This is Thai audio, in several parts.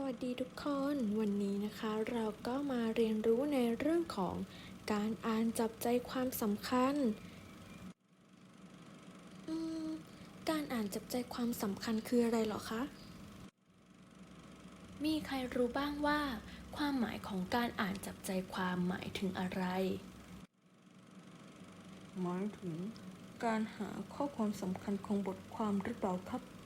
สวัสดีทุกคนวันนี้นะคะเราก็มาเรียนรู้ในเรื่องของการอ่านจับใจความสำคัญ การอ่านจับใจความสำคัญคืออะไรหรอคะ มีใครรู้บ้างว่า ความหมายของการอ่านจับใจความหมายถึงอะไร หมายถึง การหาข้อความสำคัญของบทความหรือเปล่าครับ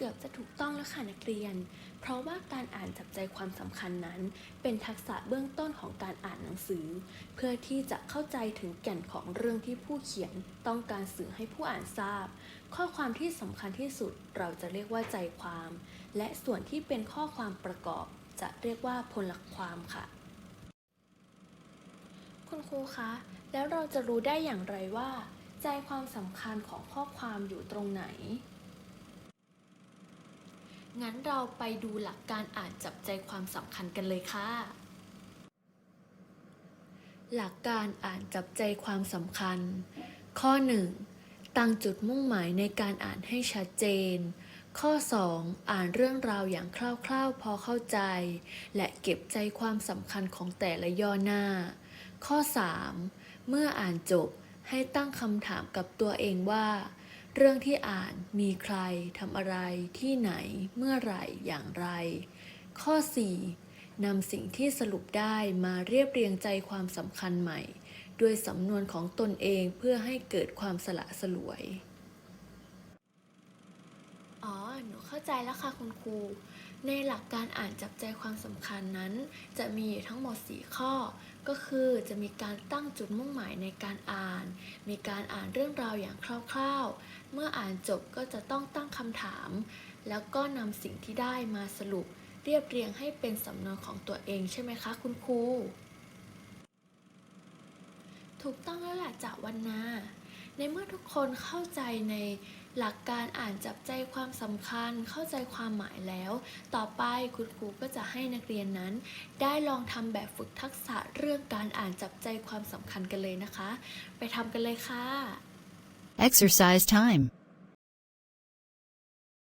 เกือบจะถูกต้องแล้วค่ะนักเรียน เพราะว่าการอ่านจับใจความสำคัญนั้น เป็นทักษะเบื้องต้นของการอ่านหนังสือ เพื่อที่จะเข้าใจถึงแก่นของเรื่องที่ผู้เขียน ต้องการสื่อให้ผู้อ่านทราบ ข้อความที่สำคัญที่สุดเราจะเรียกว่าใจความ และส่วนที่เป็นข้อความประกอบ จะเรียกว่าพลความค่ะ คุณครูคะ แล้วเราจะรู้ได้อย่างไรว่า ใจความสำคัญของข้อความอยู่ตรงไหน งั้นเราไปดูหลักการอ่านจับใจความสำคัญกันเลยค่ะ หลักการอ่านจับใจความสำคัญ ข้อ 1. ตั้งจุดมุ่งหมายในการอ่านให้ชัดเจน ข้อ 2. อ่านเรื่องราวอย่างคร่าวๆ พอเข้าใจ และเก็บใจความสำคัญของแต่ละย่อหน้า ข้อ 3. เมื่ออ่านจบให้ตั้งคำถามกับตัวเองว่า เรื่องที่อ่านมีใครทำอะไรที่ไหนเมื่อไหร่อย่างไร ข้อ 4. นำสิ่งที่สรุปได้มาเรียบเรียงใจความสำคัญใหม่ ด้วยสำนวนของตนเองเพื่อให้เกิดความสละสลวย หนูเข้าใจแล้วค่ะคุณครู ในหลักการอ่านจับใจความสำคัญนั้น จะมีอยู่ทั้งหมด 4 ข้อ ก็คือจะมีการตั้งจุดมุ่งหมายในการอ่าน มีการอ่านเรื่องราวอย่างคร่าวๆ เมื่ออ่านจบก็จะต้องตั้งคำถาม แล้วก็นำสิ่งที่ได้มาสรุป เรียบเรียงให้เป็นสำนวนของตัวเองใช่ไหมคะ คุณครู ถูกต้องแล้วแหละจาวันนาในเมื่อทุกคนเข้าใจใน หลักการอ่านจับใจความสำคัญเข้าใจความหมายแล้ว ต่อไปคุณครูก็จะให้นักเรียนนั้น ได้ลองทำแบบฝึกทักษะเรื่องการอ่านจับใจความสำคัญกันเลยนะคะ ไปทำกันเลยค่ะ Exercise time.